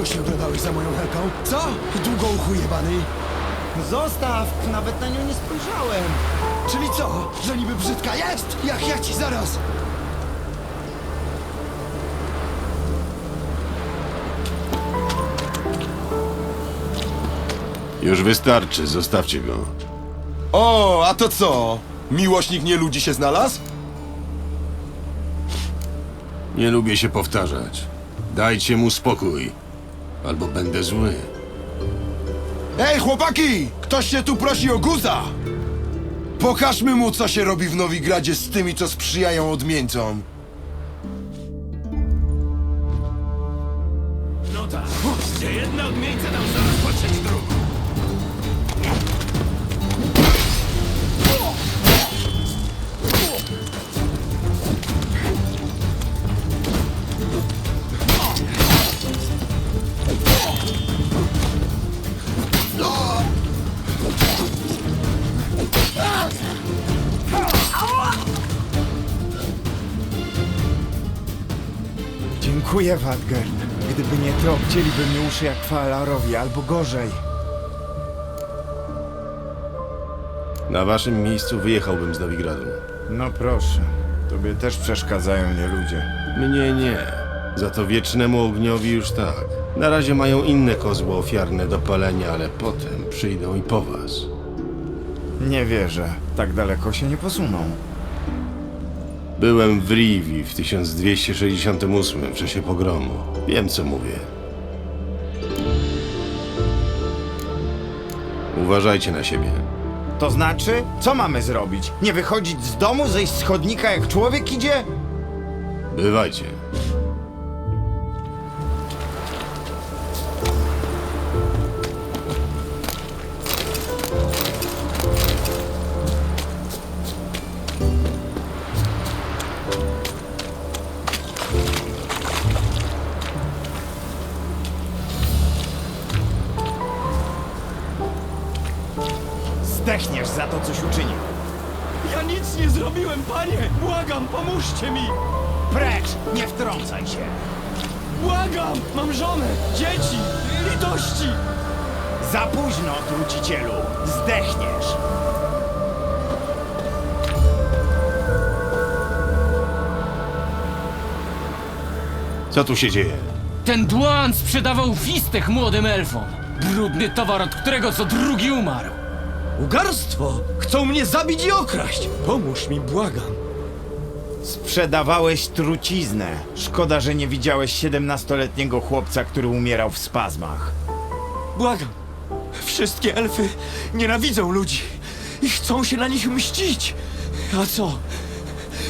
Długo się oglądałeś za moją helką? Co? Długo uchujebany? Zostaw! Nawet na nią nie spojrzałem. Czyli co? Że niby brzydka jest? Jak ja ci zaraz... Już wystarczy, zostawcie go. O, a to co? Miłośnik nie ludzi się znalazł? Nie lubię się powtarzać. Dajcie mu spokój, albo będę zły. Ej, chłopaki! Ktoś się tu prosi o guza! Pokażmy mu, co się robi w Nowigradzie z tymi, co sprzyjają odmieńcom. No tak, gdzie jedna odmieńca dał zaraz patrzeć drugą. Dziękuję, Wadger. Gdyby nie to, obcięliby mi uszy jak Faelarowi, albo gorzej. Na waszym miejscu wyjechałbym z Nowigradu. No proszę. Tobie też przeszkadzają nie ludzie. Mnie nie. Za to wiecznemu ogniowi już tak. Na razie mają inne kozły ofiarne do palenia, ale potem przyjdą i po was. Nie wierzę. Tak daleko się nie posuną. Byłem w Rivi w 1268 w czasie pogromu. Wiem, co mówię. Uważajcie na siebie. To znaczy, co mamy zrobić? Nie wychodzić z domu, zejść z chodnika jak człowiek idzie? Bywajcie. Zdechniesz za to, coś uczynił. Ja nic nie zrobiłem, panie! Błagam, pomóżcie mi! Precz! Nie wtrącaj się! Błagam! Mam żonę, dzieci, litości! Za późno, trucicielu! Zdechniesz! Co tu się dzieje? Ten dłan sprzedawał fistech młodym elfom. Brudny towar, od którego co drugi umarł. Ugarstwo! Chcą mnie zabić i okraść! Pomóż mi, błagam! Sprzedawałeś truciznę. Szkoda, że nie widziałeś siedemnastoletniego chłopca, który umierał w spazmach. Błagam! Wszystkie elfy nienawidzą ludzi i chcą się na nich mścić! A co?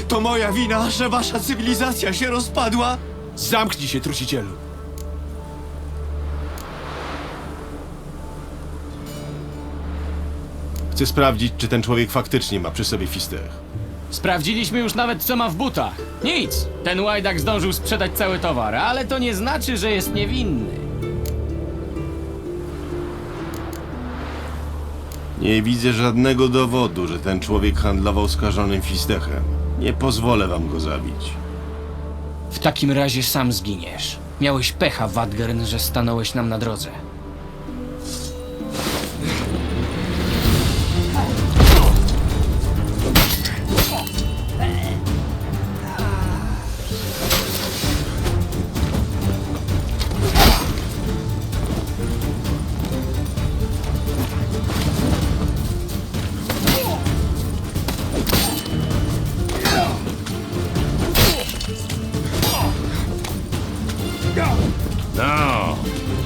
To moja wina, że wasza cywilizacja się rozpadła? Zamknij się, trucicielu! Chcę sprawdzić, czy ten człowiek faktycznie ma przy sobie fistech. Sprawdziliśmy już nawet, co ma w butach. Nic. Ten łajdak zdążył sprzedać cały towar, ale to nie znaczy, że jest niewinny. Nie widzę żadnego dowodu, że ten człowiek handlował skażonym fistechem. Nie pozwolę wam go zabić. W takim razie sam zginiesz. Miałeś pecha, Wadgern, że stanąłeś nam na drodze. No,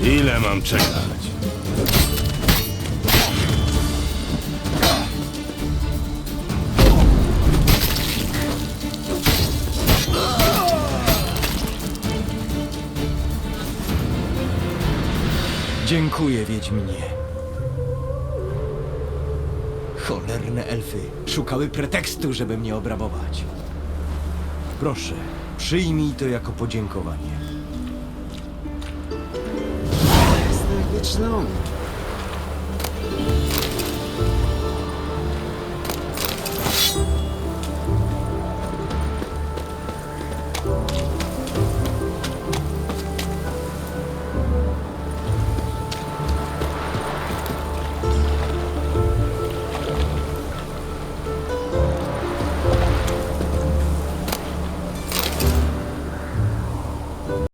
ile mam czekać? Dziękuję, Wiedźminie. Cholerne elfy szukały pretekstu, żeby mnie obrabować. Proszę, przyjmij to jako podziękowanie. us.